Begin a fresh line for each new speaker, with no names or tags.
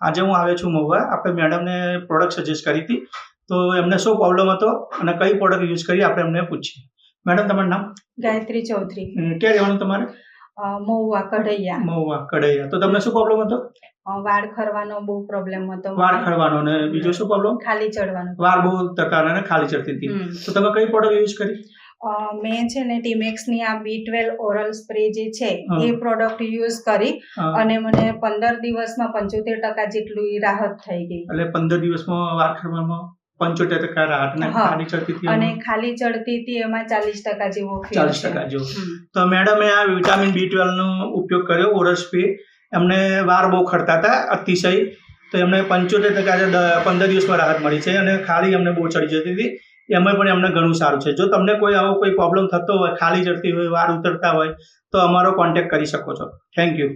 આજે હું આવ્યો છું મહુવા. આપણે મેડમને પ્રોડક્ટ સજેસ્ટ કરી હતી. તો એમને શું પ્રોબ્લેમ હતો અને કઈ પ્રોડક્ટ યુઝ કરી આપણે એમને પૂછીએ. મેડમ તમારું નામ?
ગાયત્રી ચૌધરી.
ક્યાં રહેવાનું તમારે?
મહુવા કઢૈયા.
મહુવા કઢૈયા. તો તમને શું પ્રોબ્લેમ હતો?
વાળ ખરવાનો બહુ પ્રોબ્લેમ હતો.
વાળ ખરવાનો અને બીજો શું પ્રોબ્લેમ
ખાલી ચડવાનો.
વાળ બહુ તકાર અને ખાલી ચડતી હતી. તો તમે કઈ પ્રોડક્ટ યુઝ કરી?
મેં છે ને ટીમેક્સની આ બી ટ્વેલ્વ ઓરલ સ્પ્રે જે છે એ પ્રોડક્ટ યુઝ કરી અને મને પંદર દિવસમાં પંચોતેર ટકા જેટલું રાહત થઈ ગઈ.
એટલે પંદર દિવસમાં ખડવામાં પંચોતેર ટકા રાહત ખાલી ચડતી હતી
અને ખાલી ચડતી હતી એમાં ચાલીસ ટકા જેવો
ચાલીસ ટકા જેવું. તો મેડમે આ વિટામિન બી ટ્વેલ્વનો ઉપયોગ કર્યો ઓરલ પે એમને વાળ બહુ ખડતા હતા અતિશય. તો એમને પંચોતેર ટકા પંદર દિવસમાં રાહત મળી છે અને ખાલી એમને બહુ ચડી જતી હતી. એમાં પણ એમને ઘણું સારું છે. જો તમને કોઈ આવો કોઈ પ્રોબ્લેમ થતો હોય, ખાલી જડતી હોય વાર ઉતરતા હોય, તો અમારો કોન્ટેક્ટ કરી શકો છો. Thank you